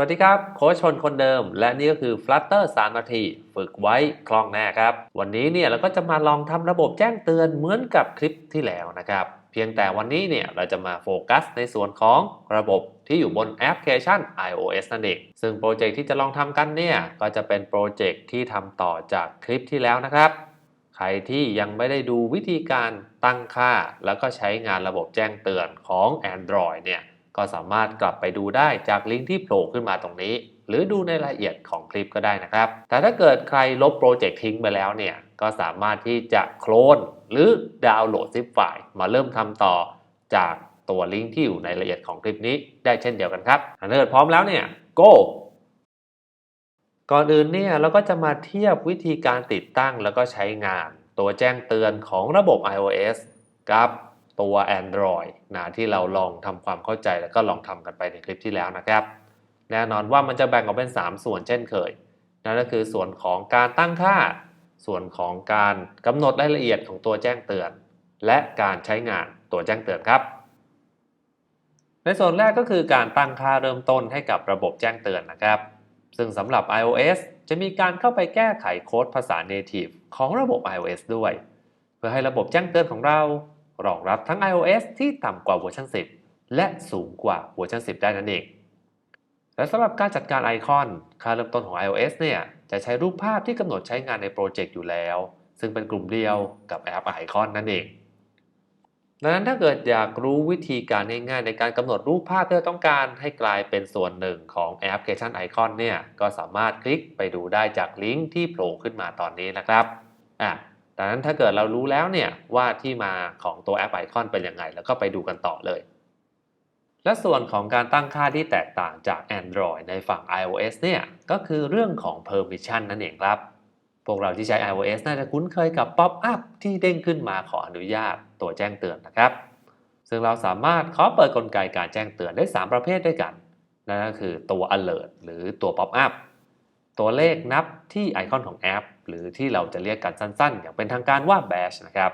สวัสดีครับ โค้ชชนคนเดิม และนี่ก็คือ Flutter 3 นาที ฝึกไว้คล่องแน่ครับ วันนี้เนี่ยเราก็จะมาลองทำระบบแจ้งเตือนเหมือนกับคลิปที่แล้วนะครับ เพียงแต่วันนี้เนี่ยเราจะมาโฟกัสในส่วนของระบบที่อยู่บนแอปพลิเคชัน iOS นั่นเอง ซึ่งโปรเจกต์ที่จะลองทำกันเนี่ย ก็จะเป็นโปรเจกต์ที่ทำต่อจากคลิปที่แล้วนะครับ ใครที่ยังไม่ได้ดูวิธีการตั้งค่า แล้วก็ใช้งานระบบแจ้งเตือนของ Android เนี่ย ก็สามารถกลับไปดูได้จากลิงก์ที่โผล่ขึ้นมาตรงนี้ หรือดูในรายละเอียดของคลิปก็ได้นะครับ แต่ถ้าเกิดใครลบโปรเจกต์ทิ้งไปแล้วเนี่ยก็สามารถที่จะโคลนหรือดาวน์โหลดซิปไฟล์มาเริ่มทำต่อจากตัวลิงก์ที่อยู่ในรายละเอียดของคลิปนี้ได้เช่นเดียวกันครับถ้าเกิดพร้อมแล้วเนี่ย go ก่อนอื่นเนี่ยเราก็จะมาเทียบวิธีการติดตั้งแล้วก็ใช้งาน ตัวแจ้งเตือนของระบบ iOS กับ ตัว Android นะที่เราลองทำความเข้าใจแล้วก็ลองทำกันไปในคลิปที่แล้วนะครับ แน่นอนว่ามันจะแบ่งออกเป็น 3 ส่วนเช่นเคย นั่นก็คือส่วนของการตั้งค่า ส่วนของการกำหนดรายละเอียดของตัวแจ้งเตือน และการใช้งานตัวแจ้งเตือนครับ ในส่วนแรกก็คือการตั้งค่าเริ่มต้นให้กับระบบแจ้งเตือนนะครับ ซึ่งสำหรับ iOS จะมีการเข้าไปแก้ไขโค้ดภาษา native ของระบบ iOS ด้วย เพื่อให้ระบบแจ้งเตือนของเรา รองรับทั้ง iOS ที่ต่ำกว่าเวอร์ชัน10 และสูงกว่าเวอร์ชัน10 ได้นั่นเอง และสำหรับการจัดการไอคอน ค่าเริ่มต้นของ iOS เนี่ยจะใช้รูปภาพที่กำหนดใช้งานในโปรเจกต์อยู่แล้ว ซึ่งเป็นกลุ่มเดียวกับแอปไอคอนนั่นเอง ดังนั้นถ้าเกิดอยากรู้วิธีการง่ายๆในการกำหนดรูปภาพที่เราต้องการให้กลายเป็นส่วนหนึ่งของแอปพลิเคชันไอคอนเนี่ยก็สามารถคลิกไปดูได้จากลิงก์ที่โผล่ขึ้นมาตอนนี้นะครับอะ ดังนั้นถ้าเกิดเรารู้แล้วเนี่ยว่าที่มาของตัวแอปไอคอนเป็นยังไง แล้วก็ไปดูกันต่อเลย และส่วนของการตั้งค่าที่แตกต่างจาก Android ในฝั่ง iOS เนี่ยก็คือเรื่องของ permission นั่นเองครับ พวกเราที่ใช้ iOS น่าจะคุ้นเคยกับ pop-up ที่เด้งขึ้นมาขออนุญาตตัวแจ้งเตือนนะครับ ซึ่งเราสามารถขอเปิดกลไกการแจ้งเตือนได้ 3 ประเภทด้วยกันนั่นก็คือตัว alert หรือตัว pop-up ตัวเลขนับที่ไอคอนของแอป หรือที่เราจะเรียกกันสั้นๆ อย่างเป็นทางการว่า bash นะครับ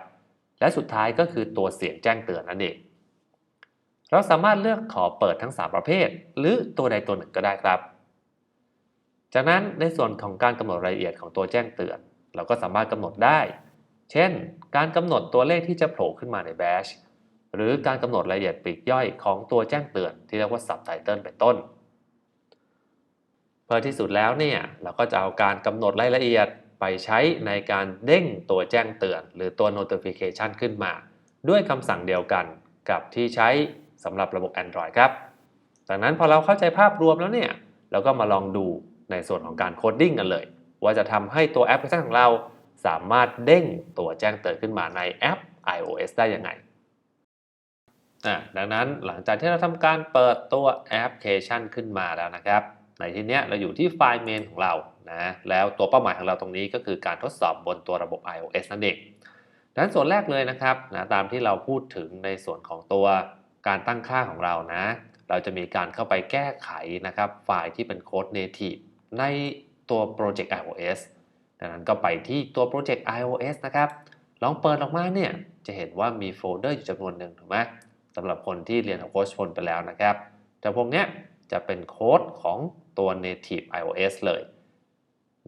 และสุดท้ายก็คือตัวเสียงแจ้งเตือนนั่นเอง เราสามารถเลือกขอเปิดทั้ง 3 ประเภท หรือตัวใดตัวหนึ่งก็ได้ครับ จากนั้นในส่วนของการกำหนดรายละเอียดของตัวแจ้งเตือน เราก็สามารถกำหนดได้ เช่น การกำหนดตัวเลขที่จะโผล่ขึ้นมาใน bash หรือการกำหนดรายละเอียดปลีกย่อยของตัวแจ้งเตือนที่เรียกว่า subtitle เป็นต้น เพื่อที่สุดแล้วเนี่ยเราก็จะเอาการกำหนดรายละเอียด ไปใช้ในการเด้งตัวแจ้งเตือน หรือตัว notification ขึ้นมา ด้วยคำสั่งเดียวกันกับที่ใช้สำหรับระบบ Android ครับ จากนั้นพอเราเข้าใจภาพรวมแล้วเนี่ย เราก็มาลองดูในส่วนของการโคดดิ้งกันเลย ว่าจะทำให้ตัวแอปพลิเคชันของเราสามารถเด้งตัวแจ้งเตือนขึ้นมาในแอป iOS ได้ยังไงอะดังนั้นหลังจากที่เราทำการเปิดตัวแอปพลิเคชันขึ้นมาแล้วนะครับ ในที่นี้เราอยู่ที่ไฟล์เมนของเรานะแล้วตัวเป้าหมายของเราตรงนี้ก็คือการทดสอบบนตัวระบบ iOS นั่นเองดังนั้นส่วนแรกเลยนะครับนะตามที่เราพูดถึงในส่วนของตัวการตั้งค่าของเรานะ เราจะมีการเข้าไปแก้ไขนะครับ ไฟล์ที่เป็นโค้ด native ในตัวโปรเจกต์ iOS ดังนั้นก็ไปที่ตัวโปรเจกต์ iOS นะครับ ลองเปิดออกมาเนี่ยจะเห็นว่ามีโฟลเดอร์อยู่จำนวนหนึ่งถูกไหมสำหรับคนที่เรียนกับโค้ชพลไปแล้วนะครับ แต่พวกเนี้ยจะเป็นโค้ดของ ตัว native iOS เลย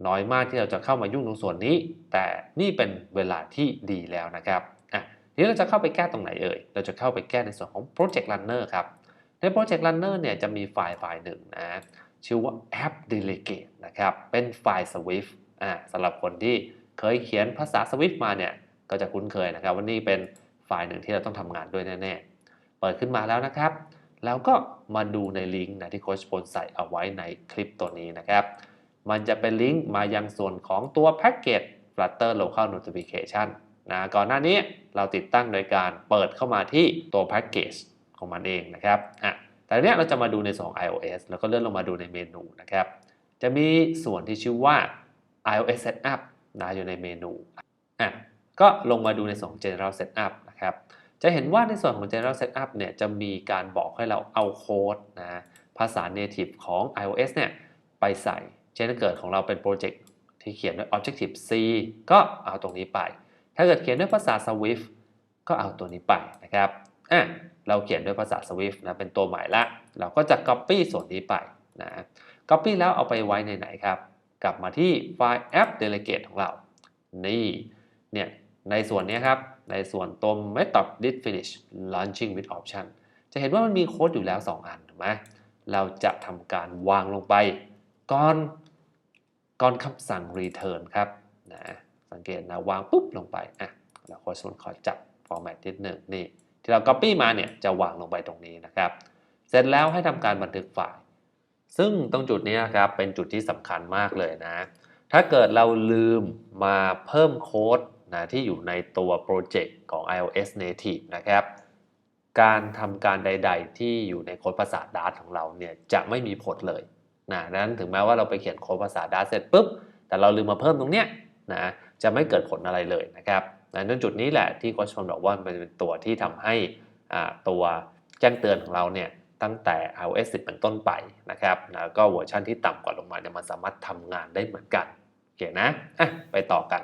น้อยมากที่เราจะเข้ามายุ่งตรงส่วนนี้ แต่นี่เป็นเวลาที่ดีแล้วนะครับอะทีนี้เราจะเข้าไปแก้ตรงไหนเอ่ย เราจะเข้าไปแก้ในส่วนของ Project Runner ครับ ใน Project Runner เนี่ยจะมีไฟล์ไฟล์หนึ่งนะ ชื่อว่า app delegate นะครับ เป็นไฟล์ Swift อ่าสำหรับคนที่เคยเขียนภาษา Swift มาเนี่ย ก็จะคุ้นเคยนะครับว่านี่เป็นไฟล์หนึ่งที่เราต้องทำงานด้วยแน่ๆ เปิดขึ้นมาแล้วนะครับ แล้วก็มาดูในลิงก์นะที่โค้ชพลใส่เอาไว้ในคลิปตัวนี้นะครับ มันจะเป็นลิงก์มายังส่วนของตัวแพ็กเกจ Flutter Local Notification นะก่อนหน้านี้เราติดตั้งโดยการเปิดเข้ามาที่ตัวแพ็กเกจของมันเองนะครับอะแต่เนี้ยเราจะมาดูในส่วนของ iOS แล้วก็เลื่อนลงมาดูในเมนูนะครับ จะมีส่วนที่ชื่อว่า iOS Setup นะอยู่ในเมนูอะก็ลงมาดูในส่วนของ General Setup นะครับ จะเห็นว่าในส่วนของ General Setup เนี่ยจะมีการบอกให้เราเอาโค้ดนะภาษา native ของ iOS เนี่ยไปใส่ เช่นถ้าเกิดของเราเป็นโปรเจกต์ที่เขียนด้วย Objective C ก็เอาตรงนี้ไป ถ้าเกิดเขียนด้วยภาษา Swift ก็เอาตัวนี้ไปนะครับอะเราเขียนด้วยภาษา Swift นะเป็นตัวใหม่ละ เราก็จะ Copy ส่วนนี้ไปนะ Copy แล้วเอาไปไว้ในไหนครับ กลับมาที่ไฟล์ app delegate ของเรา นี่เนี่ย ในส่วนนี้ครับ ในส่วนตรง method did finish launching with option จะเห็นว่ามันมีโค้ดอยู่แล้ว 2 อันถูกไหมเราจะทำการวางลงไป ก่อนก่อนคำสั่ง return ครับนะสังเกตนะ วางปุ๊บลงไปอะแล้วโค้ดส่วนขอจับ format นิดหนึ่งนี่ ที่เรา copy มาเนี่ยจะวางลงไปตรงนี้นะครับ เสร็จแล้วให้ทำการบันทึกไฟล์ ซึ่งตรงจุดนี้นะครับเป็นจุดที่สำคัญมากเลยนะ ถ้าเกิดเราลืมมาเพิ่มโค้ด นะที่อยู่ในตัวโปรเจกต์ของ iOS Native นะครับ การทำการใด ๆ ที่อยู่ในโค้ดภาษา Dart ของเราเนี่ยจะไม่มีผลเลยนะนั้นถึงแม้ว่าเราไปเขียนโค้ดภาษา Dart เสร็จปุ๊บ แต่เราลืมมาเพิ่มตรงเนี้ยนะจะไม่เกิดผลอะไรเลยนะครับนั้นจุดนี้แหละที่โค้ชชนบอกว่ามันเป็นตัวที่ทำให้ตัวแจ้งเตือนของเราเนี่ยตั้งแต่ iOS 10 เป็นต้นไปนะครับแล้วก็เวอร์ชันที่ต่ำกว่าลงมาเนี่ยมันสามารถทำงานได้เหมือนกันโอเคนะอะไปต่อกัน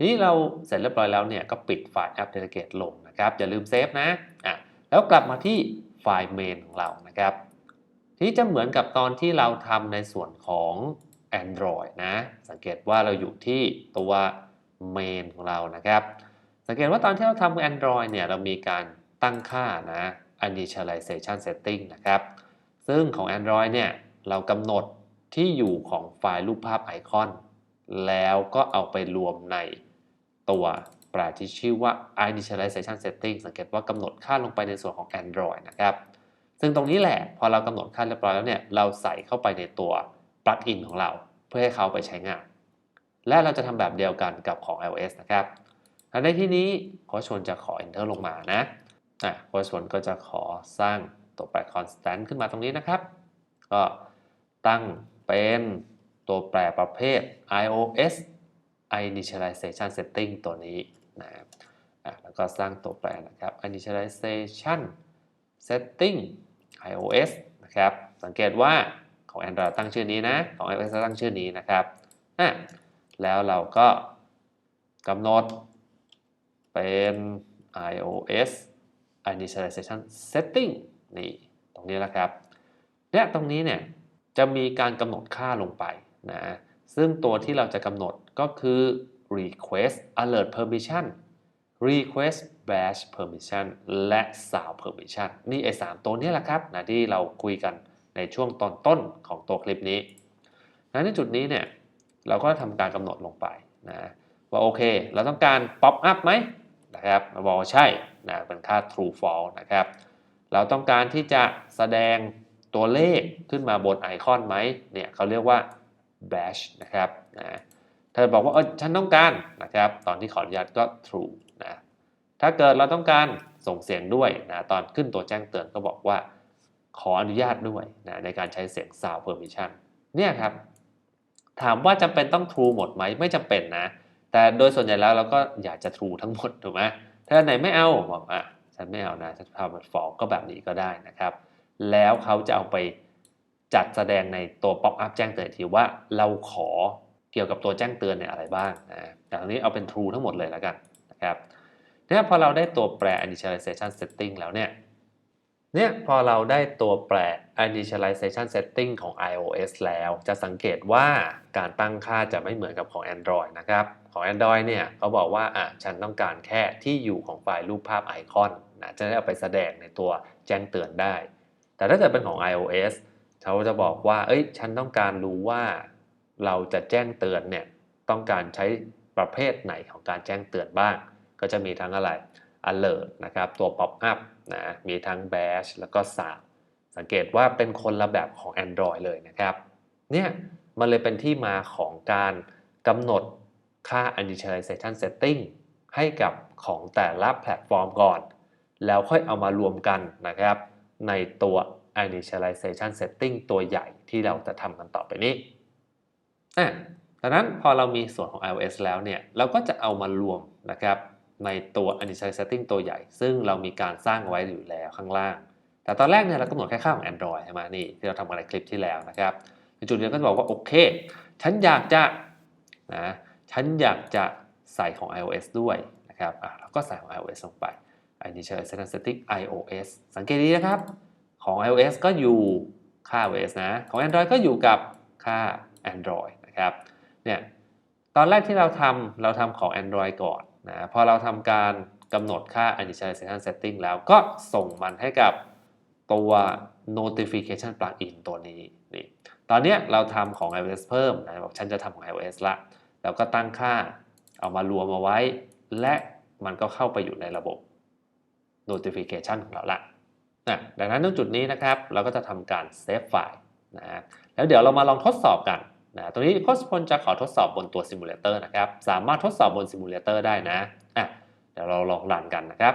ทีนี้เราเสร็จเรียบร้อยแล้วเนี่ยก็ปิดไฟล์ App Delegate ลงนะครับอย่าลืมเซฟนะอะแล้วกลับมาที่ไฟล์ main ของเรานะครับทีนี้จะเหมือนกับตอนที่เราทำในส่วนของ Android นะ สังเกตว่าเราอยู่ที่ตัว main ของเรานะครับ สังเกตว่าตอนที่เราทำ Android เนี่ยเรามีการตั้งค่านะ initialization setting นะครับ ซึ่งของ Android เนี่ยเรากำหนดที่อยู่ของไฟล์รูปภาพไอคอน แล้วก็เอาไปรวมใน ตัวแปรที่ชื่อว่า initialization setting สังเกตว่ากำหนดค่าลงไปในส่วนของ Android นะครับ ซึ่งตรงนี้แหละพอเรากำหนดค่าเรียบร้อยแล้วเนี่ยเราใส่เข้าไปในตัว plugin ของเรา เพื่อให้เขาไปใช้งาน และเราจะทำแบบเดียวกันกับของ iOS นะครับในที่นี้โค้ชชวนจะขอ enter ลงมานะอะโค้ชชวนก็จะขอสร้างตัวแปร constant ขึ้นมาตรงนี้นะครับ ก็ตั้งเป็นตัวแปรประเภท iOS initialization setting ตัวนี้นะอะแล้วก็สร้างตัวแปรนะครับ initialization setting iOS นะครับ สังเกตว่าของ Android ตั้งชื่อนี้นะ ของ iOS ตั้งชื่อนี้นะครับอะแล้วเราก็กำหนดเป็น iOS initialization setting นี่ตรงนี้นะครับเนี่ตรงนี้เนี่ยจะมีการกำหนดค่าลงไปนะ ซึ่งตัวที่เราจะกำหนด ก็คือ request alert permission request bash permission และ sound permission นี่ไอ้สามตัวนี้แหละครับนะที่เราคุยกันในช่วงตอนต้นของตัวคลิปนี้นะในจุดนี้เนี่ยเราก็ทำการกำหนดลงไปนะว่าโอเค เราต้องการ pop up ไหมนะครับเราบอกว่าใช่นะเป็นค่า true false นะครับ เราต้องการที่จะแสดงตัวเลขขึ้นมาบนไอคอนไหมเนี่ยเขาเรียกว่า bash นะครับนะ ถ้าบอกว่าเออฉันต้องการนะครับ ตอนที่ขออนุญาตก็ true นะถ้าเกิดเราต้องการส่งเสียงด้วยนะตอนขึ้นตัวแจ้งเตือนก็บอกว่า ขออนุญาตด้วยนะในการใช้เสียง sound permission เนี่ยครับ ถามว่าจำเป็นต้อง true หมดไหมไม่จำเป็นนะ แต่โดยส่วนใหญ่แล้วเราก็อยากจะ true ทั้งหมดถูกไหมถ้าอันไหนไม่เอาบอกอะฉันไม่เอานะฉันทำแบบ false ก็แบบนี้ก็ได้นะครับ แล้วเขาจะเอาไปจัดแสดงในตัว pop up แจ้งเตือนทีว่าเราขอ กี่ยวกับตัวแจ้งเตือนเนี่ยอะไรบ้างนะแต่ตรงนี้เอาเป็น true ทั้งหมดเลยแล้วกันนะครับเนี่ยพอเราได้ตัวแปร initialization setting แล้วเนี่ยเนี่ยพอเราได้ตัวแปร initialization setting ของ iOS แล้วจะสังเกตว่าการตั้งค่าจะไม่เหมือนกับของ Android นะครับ ของ Android เนี่ยเขาบอกว่าอะฉันต้องการแค่ที่อยู่ของไฟล์รูปภาพไอคอนนะจะได้เอาไปแสดงในตัวแจ้งเตือนได้ แต่ถ้าเกิดเป็นของ iOS เขาจะบอกว่าเอ้ยฉันต้องการรู้ว่า เราจะแจ้งเตือนเนี่ยต้องการใช้ประเภทไหนของการแจ้งเตือนบ้าง ก็จะมีทั้งอะไร alert นะครับตัว pop up นะมีทั้ง bash แล้วก็ sound สังเกตว่าเป็นคนละแบบของ Android เลยนะครับเนี่ยมันเลยเป็นที่มาของการกำหนดค่า initialization setting ให้กับของแต่ละแพลตฟอร์มก่อน แล้วค่อยเอามารวมกันนะครับ ในตัว initialization setting ตัวใหญ่ที่เราจะทำกันต่อไปนี้ อะดังนั้นพอเรามีส่วนของ iOS แล้วเนี่ย เราก็จะเอามารวมนะครับในตัว initial setting ตัวใหญ่ ซึ่งเรามีการสร้างไว้อยู่แล้วข้างล่าง แต่ตอนแรกเนี่ยเรากำหนดแค่ค่าของ Android ใช่ไหมนี่ที่เราทำกันในคลิปที่แล้วนะครับในจุดนี้ก็จะบอกว่าโอเค ฉันอยากจะนะฉันอยากจะใส่ของ iOS ด้วยนะครับอะเราก็ใส่ของ iOS ลงไป initial setting iOS สังเกตดีนะครับ ของ iOS ก็อยู่ค่า iOS นะ ของ Android ก็อยู่กับค่า Android นะครับเนี่ยตอนแรกที่เราทำเราทำของ Android ก่อนนะพอเราทำการกำหนดค่า initialization setting แล้วก็ส่งมันให้กับตัว notification plugin ตัวนี้นี่ตอนนี้เราทำของ iOS เพิ่มนะบอกฉันจะทำของ iOS ละแล้วก็ตั้งค่าเอามารวมเอาไว้ และมันก็เข้าไปอยู่ในระบบ notification ของเราละนะดังนั้นตรงจุดนี้นะครับ เราก็จะทำการเซฟไฟล์นะแล้วเดี๋ยวเรามาลองทดสอบกัน นะตรงนี้โค้ชพลจะขอทดสอบบนตัวซิมูเลเตอร์นะครับ สามารถทดสอบบนซิมูเลเตอร์ได้นะอะเดี๋ยวเราลองรันกันนะครับ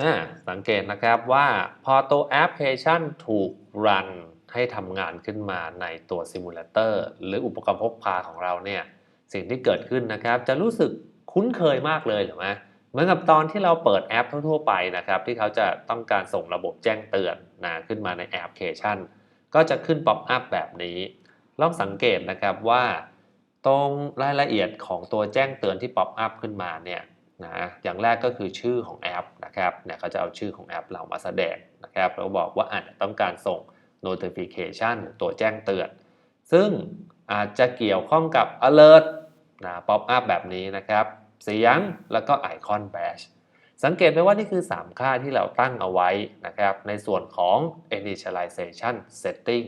นะสังเกตนะครับว่าพอตัวแอปพลิเคชันถูกรันให้ทำงานขึ้นมาในตัวซิมูเลเตอร์หรืออุปกรณ์พกพาของเราเนี่ย สิ่งที่เกิดขึ้นนะครับ จะรู้สึกคุ้นเคยมากเลยหรือไม่เหมือนกับตอนที่เราเปิดแอปทั่วๆไปนะครับ ที่เขาจะต้องการส่งระบบแจ้งเตือน นะขึ้นมาในแอปพลิเคชัน ก็จะขึ้นป๊อปอัพแบบนี้ ลองสังเกตนะครับว่าตรงรายละเอียดของตัวแจ้งเตือนที่ป๊อปอัพขึ้นมาเนี่ยนะอย่างแรกก็คือชื่อของแอปนะครับเนี่ยเขาจะเอาชื่อของแอปเรามาแสดงนะครับแล้วบอกว่าอาจจะต้องการส่ง notification ตัวแจ้งเตือน ซึ่งอาจจะเกี่ยวข้องกับ alert นะป๊อปอัพแบบนี้นะครับ เสียงแล้วก็ไอคอนแบช สังเกตไหมว่านี่คือ 3 ค่าที่เราตั้งเอาไว้นะครับ ในส่วนของ initialization setting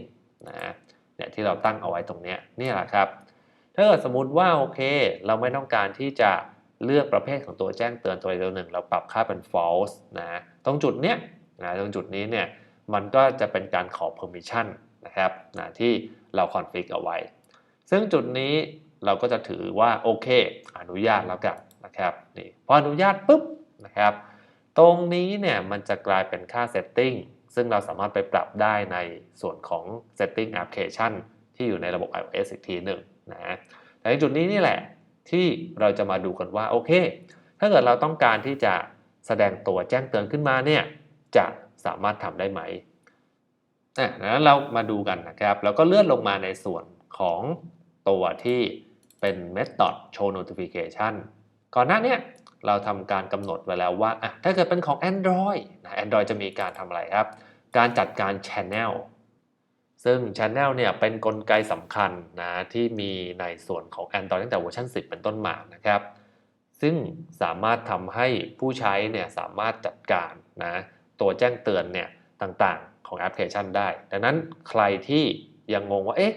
นะเนี่ยที่เราตั้งเอาไว้ตรงนี้นี่แหละครับ ถ้าเกิดสมมติว่าโอเค เราไม่ต้องการที่จะเลือกประเภทของตัวแจ้งเตือนตัวใดตัวหนึ่ง เราปรับค่าเป็น false นะตรงจุดเนี้ยนะตรงจุดนี้เนี่ยมันก็จะเป็นการขอ permission นะครับนะที่เราคอนฟิกเอาไว้ ซึ่งจุดนี้เราก็จะถือว่าโอเค อนุญาตแล้วกันนะครับนี่พออนุญาตปุ๊บ นะครับ ตรงนี้เนี่ยมันจะกลายเป็นค่า setting ซึ่งเราสามารถไปปรับได้ในส่วนของ setting application ที่อยู่ในระบบ iOS อีกทีหนึ่งนะแต่ในจุดนี้นี่แหละที่เราจะมาดูกันว่าโอเค ถ้าเกิดเราต้องการที่จะแสดงตัวแจ้งเตือนขึ้นมาเนี่ยจะสามารถทำได้ไหมอะนั้นเรามาดูกันนะครับ แล้วก็เลื่อนลงมาในส่วนของตัวที่เป็น method show notification ก่อนหน้านี้ เราทำการกำหนดไว้แล้วว่าอะถ้าเกิดเป็นของ Android นะ Android จะมีการทำอะไรครับ การจัดการ Channel ซึ่ง Channel เนี่ยเป็นนกลไกสำคัญนะที่มีในส่วนของ Android ตั้งแต่เวอร์ชัน10 เป็นต้นมานะครับ ซึ่งสามารถทำให้ผู้ใช้เนี่ยสามารถจัดการนะตัวแจ้งเตือนเนี่ยต่างๆของแอปพลิเคชันได้ ดังนั้นใครที่ยังงงว่าเอ๊ะ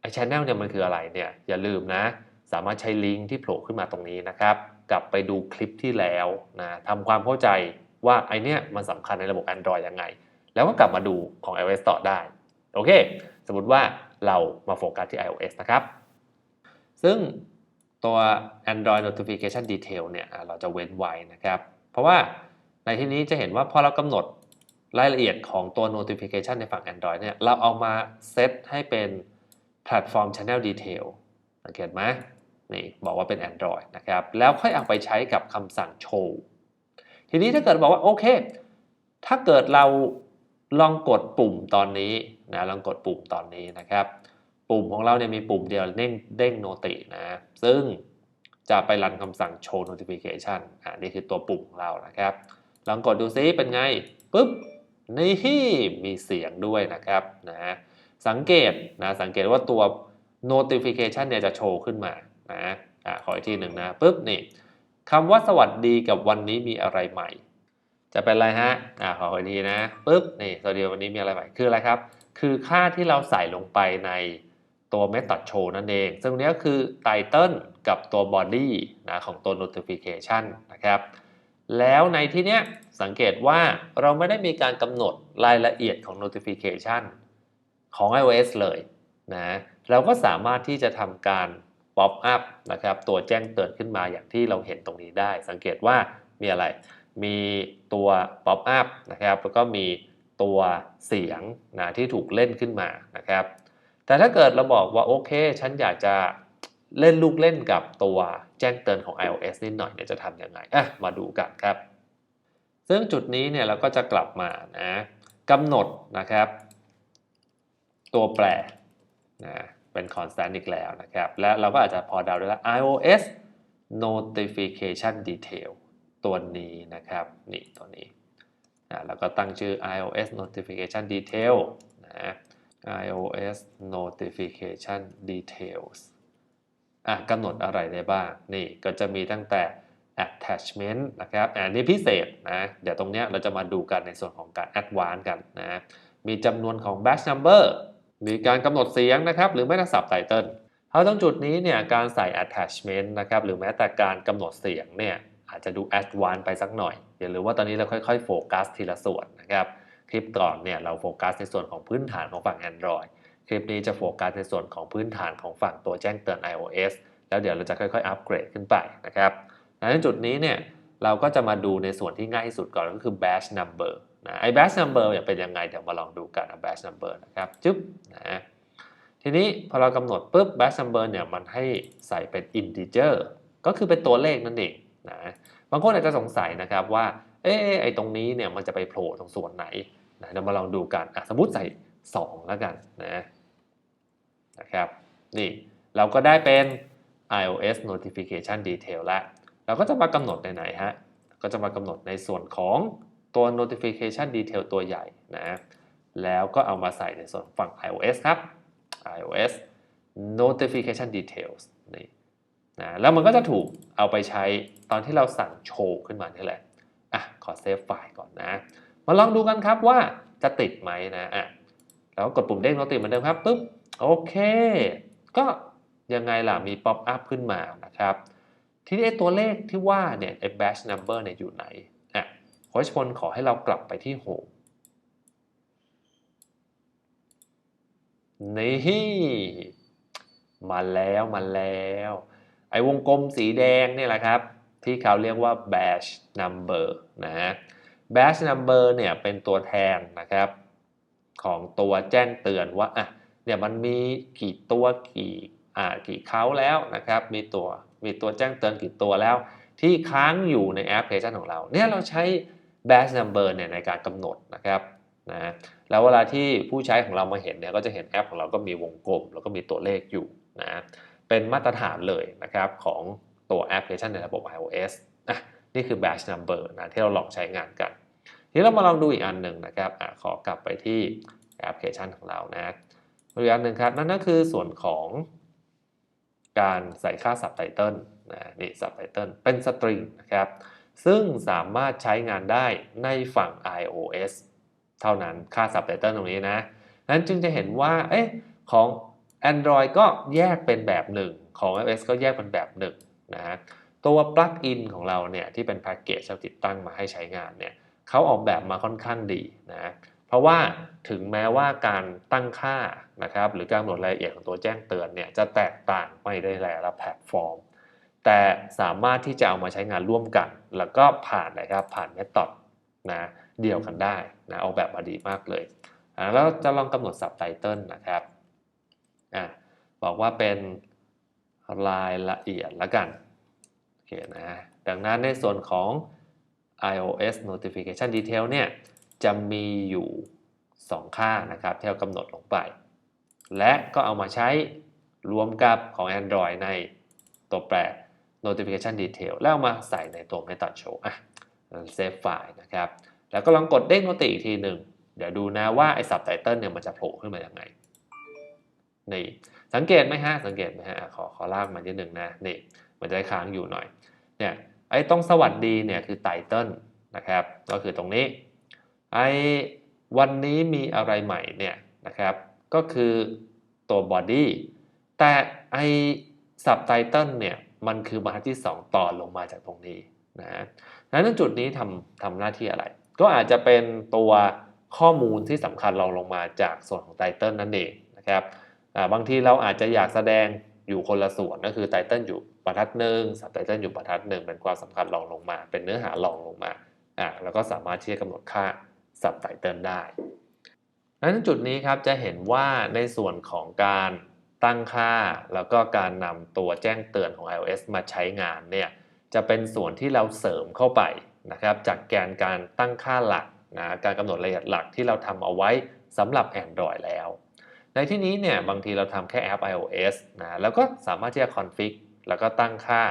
ไอชแนลเนี่ยมันคืออะไรเนี่ยอย่าลืมนะ สามารถใช้ลิงก์ที่โผล่ขึ้นมาตรงนี้นะครับ กลับไปดูคลิปที่แล้วนะทำความเข้าใจว่าไอเนี้ยมันสำคัญในระบบ Android ยังไง แล้วก็กลับมาดูของ iOS ต่อได้ โอเค สมมติว่าเรามาโฟกัสที่ iOS นะครับ ซึ่งตัว Android Notification Detail เนี่ยเราจะเว้นไว้นะครับ เพราะว่าในที่นี้จะเห็นว่าพอเรากำหนดรายละเอียดของตัว notification ในฝั่ง Android เนี่ย เราเอามาเซตให้เป็น platform channel detail สังเกตไหม นี่บอกว่าเป็น Android นะครับ แล้วค่อยเอาไปใช้กับคำสั่ง show ทีนี้ถ้าเกิดบอกว่าโอเค ถ้าเกิดเราลองกดปุ่มตอนนี้นะลองกดปุ่มตอนนี้นะครับ ปุ่มของเราเนี่ยมีปุ่มเดียวเด้งเด้งโนตินะ ซึ่งจะไปรันคำสั่ง show notification อ่านี่คือตัวปุ่มของเรานะครับ ลองกดดูซิเป็นไงปุ๊บนี่มีเสียงด้วยนะครับนะสังเกตนะสังเกตว่าตัว notification เนี่ยจะโชว์ขึ้นมา นะอ่าขออีกทีหนึ่งนะปุ๊บนี่คำว่าสวัสดีกับวันนี้มีอะไรใหม่ จะเป็นอะไรฮะอ่าขออีกทีนะปุ๊บนี่สวัสดีวันนี้มีอะไรใหม่คืออะไรครับ คือค่าที่เราใส่ลงไปในตัว method show นั่นเอง ซึ่งนี้ก็คือ title กับตัว body นะของตัว notification นะครับ แล้วในที่เนี้ยสังเกตว่าเราไม่ได้มีการกำหนดรายละเอียดของ notification ของ iOS เลยนะ เราก็สามารถที่จะทำการ pop up นะครับตัวแจ้งเตือนขึ้นมาอย่างที่เราเห็นตรงนี้ได้ สังเกตว่ามีอะไร มีตัว pop up นะครับแล้วก็มีตัวเสียงนะที่ถูกเล่นขึ้นมานะครับ แต่ถ้าเกิดเราบอกว่าโอเค ฉันอยากจะเล่นลูกเล่นกับตัวแจ้งเตือนของ iOS นิดหน่อยเนี่ยจะทำยังไงอะมาดูกันครับ ซึ่งจุดนี้เนี่ยเราก็จะกลับมานะกำหนดนะครับ ตัวแปรนะ เป็น constant อีกแล้วนะครับ และเราก็อาจจะพอเดาได้แล้ว iOS notification detail ตัวนี้นะครับนี่ตัวนี้อ่าแล้วก็ตั้งชื่อ iOS notification detail นะ iOS notification details อะกำหนดอะไรได้บ้าง นี่ก็จะมีตั้งแต่ attachment นะครับอันนี้พิเศษนะเดี๋ยวตรงเนี้ยเราจะมาดูกันในส่วนของการ advance กันนะมีจำนวนของ batch number มีการกำหนดเสียงนะครับหรือไม่ก็ subtitle เพราะตรงจุดนี้เนี่ยการใส่ attachment นะครับหรือแม้แต่การกำหนดเสียงเนี่ยอาจจะดู advance ไปสักหน่อยอย่าลืมว่าตอนนี้เราค่อยๆโฟกัสทีละส่วนนะครับคลิปก่อนเนี่ยเราโฟกัสในส่วนของพื้นฐานของฝั่ง Android คลิปนี้จะโฟกัสในส่วนของพื้นฐานของฝั่งตัวแจ้งเตือน iOS แล้วเดี๋ยวเราจะค่อยๆ อัปเกรดขึ้นไปนะครับในจุดนี้เนี่ยเราก็จะมาดูในส่วนที่ง่ายที่สุดก่อนก็คือ batch number นะไอ้ batch number เนี่ยเป็นยังไงเดี๋ยวมาลองดูกัน batch number นะครับจึ๊บนะทีนี้พอเรากำหนดปุ๊บ batch number เนี่ยมันให้ใส่เป็น integer ก็คือเป็นตัวเลขนั่นเองนะบางคนอาจจะสงสัยนะครับว่าเอ๊ไอ้ตรงนี้เนี่ยมันจะไปโผล่ตรงส่วนไหนนะเดี๋ยวมาลองดูกันสมมติใส่ 2 แล้วกันนะนะครับนี่เราก็ได้เป็น iOS notification detail แล้ว เราก็จะมากำหนดในไหนฮะ ก็จะมากำหนดในส่วนของ ตัว notification detail ตัวใหญ่นะแล้วก็เอามาใส่ในส่วนฝั่ง iOS ครับ iOS notification details นี่นะแล้วมันก็จะถูกเอาไปใช้ตอนที่เราสั่งโชว์ขึ้นมานี่แหละอะขอเซฟไฟล์ก่อนนะ มาลองดูกันครับว่าจะติดไหมนะอะแล้วกดปุ่มเด้งเราติดเหมือนเดิมครับปุ๊บโอเค ก็ยังไงล่ะมีป๊อปอัพขึ้นมานะครับ ทีนี้ไอ้ตัวเลขที่ว่าเนี่ยไอ้ batch number เนี่ยอยู่ไหน โค้ชพลขอให้เรากลับไปที่ home นี่มาแล้วมาแล้ว ไอ้วงกลมสีแดงนี่แหละครับ ที่เขาเรียกว่า batch number นะ batch number เนี่ยเป็นตัวแทนนะครับ ของตัวแจ้งเตือนว่าอะเนี่ยมันมีกี่ตัวกี่อ่ากี่เขาแล้วนะครับ มีตัวมีตัวแจ้งเตือนกี่ตัวแล้ว ที่ค้างอยู่ในแอปพลิเคชันของเรา เนี่ยเราใช้ batch number เนี่ยในการกำหนดนะครับนะแล้วเวลาที่ผู้ใช้ของเรามาเห็นเนี่ยก็จะเห็นแอปของเราก็มีวงกลม แล้วก็มีตัวเลขอยู่นะเป็นมาตรฐานเลยนะครับของตัวแอปพลิเคชันในระบบ iOS อะนี่คือ batch number นะที่เราลองใช้งานกัน ทีนี้เรามาลองดูอีกอันหนึ่งนะครับอะขอกลับไปที่แอปพลิเคชันของเรานะอีกอันหนึ่งครับนั่นก็คือส่วนของการใส่ค่า subtitle นะนี่ subtitle เป็นสตริงนะครับ ซึ่งสามารถใช้งานได้ในฝั่ง iOS เท่านั้นค่า subtitle ตรงนี้นะ นั้นจึงจะเห็นว่าเอ๊ะของ Android ก็แยกเป็นแบบหนึ่งของ iOS ก็แยกเป็นแบบหนึ่งนะฮะตัวปลั๊กอินของเราเนี่ยที่เป็นแพ็กเกจที่ติดตั้งมาให้ใช้งานเนี่ยเขาออกแบบมาค่อนข้างดีนะเพราะว่าถึงแม้ว่าการตั้งค่านะครับหรือการกำหนดรายละเอียดของตัวแจ้งเตือนเนี่ยจะแตกต่างไม่ได้แต่ละแพลตฟอร์ม แต่สามารถที่จะเอามาใช้งานร่วมกัน แล้วก็ผ่านนะครับผ่านเมธอดนะเดียวกันได้นะออกแบบมาดีมากเลยแล้วจะลองกำหนดซับไตเติลนะครับอะบอกว่าเป็นรายละเอียดละกันโอเคนะดังนั้นในส่วนของ iOS notification detail เนี่ยจะมีอยู่ 2 ค่านะครับที่เรากำหนดลงไป และก็เอามาใช้รวมกับของ Android ในตัวแปร notification detail แล้วมาใส่ในตัว method show อะเซฟไฟล์นะครับ แล้วก็ลองกดเด้งโนติอีกทีหนึ่ง เดี๋ยวดูนะว่าไอ้ subtitle เนี่ยมันจะโผล่ขึ้นมาอย่างไง นี่ สังเกตไหมฮะ สังเกตไหมฮะ ขอขอลากมานิดหนึ่งนะ นี่ มันจะค้างอยู่หน่อย เนี่ย ไอ้ตรงสวัสดีเนี่ยคือไตเติลนะครับ ก็คือตรงนี้ ไอ้วันนี้มีอะไรใหม่เนี่ยนะครับ ก็คือตัว body แต่ไอ้ subtitle เนี่ย มันคือบรรทัดที่ 2 ต่อลงมาจากตรงนี้นะนั้นจุดนี้ทำทำหน้าที่อะไร ก็อาจจะเป็นตัวข้อมูลที่สำคัญรองลงมาจากส่วนของไตเติลนั่นเองนะครับบางทีเราอาจจะอยากแสดงอยู่คนละส่วนก็คือไตเติลอยู่บรรทัดหนึ่งสับไตเติลอยู่บรรทัดหนึ่งเป็นความสำคัญรองลงมา เป็นเนื้อหารองลงมาอ่าแล้วก็สามารถที่จะกำหนดค่าสับไตเติลได้นั้นจุดนี้ครับจะเห็นว่าในส่วนของการ ตั้งค่า แล้วก็การนำตัวแจ้งเตือนของ iOS มาใช้งานเนี่ยจะเป็นส่วนที่เราเสริมเข้าไปนะครับจากแกนการตั้งค่าหลักนะการกำหนดรายละเอียดหลักที่เราทำเอาไว้สำหรับ Android แล้ว ในที่นี้เนี่ยบางทีเราทำแค่แอป iOS นะแล้วก็สามารถที่จะ config แล้วก็ตั้งค่า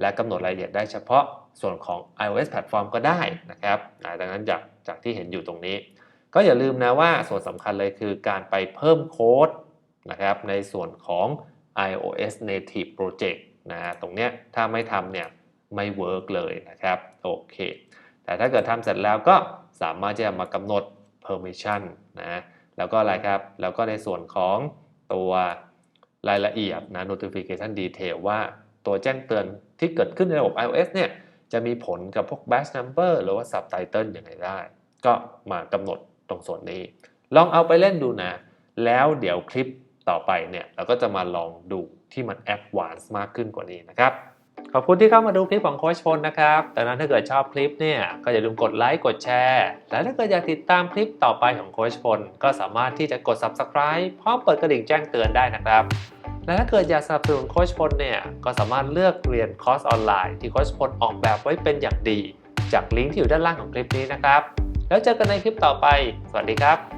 และกำหนดรายละเอียดได้เฉพาะส่วนของ iOS แพลตฟอร์มก็ได้นะครับดังนั้นจากจากที่เห็นอยู่ตรงนี้ ก็อย่าลืมนะว่าส่วนสำคัญเลยคือการไปเพิ่มโค้ด นะครับในส่วนของ iOS Native Project นะตรงเนี้ยถ้าไม่ทำเนี่ยไม่เวิร์กเลยนะครับโอเค แต่ถ้าเกิดทำเสร็จแล้วก็สามารถจะมากำหนด permission นะแล้วก็อะไรครับแล้วก็ในส่วนของตัวรายละเอียดนะ notification detail ว่าตัวแจ้งเตือนที่เกิดขึ้นในระบบ iOS เนี่ยจะมีผลกับพวก batch number หรือว่า subtitle ยังไงได้ ก็มากำหนดตรงส่วนนี้ ลองเอาไปเล่นดูนะ แล้วเดี๋ยวคลิป ต่อไปเนี่ยเราก็จะมาลองดูที่มันแอดวานซ์มากขึ้นกว่านี้นะครับ ขอบคุณที่เข้ามาดูคลิปของโค้ชพลนะครับดังนั้นถ้าเกิดชอบคลิปเนี่ยก็อย่าลืมกดไลค์กดแชร์และถ้าเกิดอยากติดตามคลิปต่อไปของโค้ชพลก็สามารถที่จะกด subscribe พร้อมเปิดกระดิ่งแจ้งเตือนได้นะครับและถ้าเกิดอยากสนับสนุนโค้ชพลเนี่ยก็สามารถเลือกเรียนคอร์สออนไลน์ที่โค้ชพลออกแบบไว้เป็นอย่างดี จากลิงก์ที่อยู่ด้านล่างของคลิปนี้นะครับ แล้วเจอกันในคลิปต่อไป สวัสดีครับ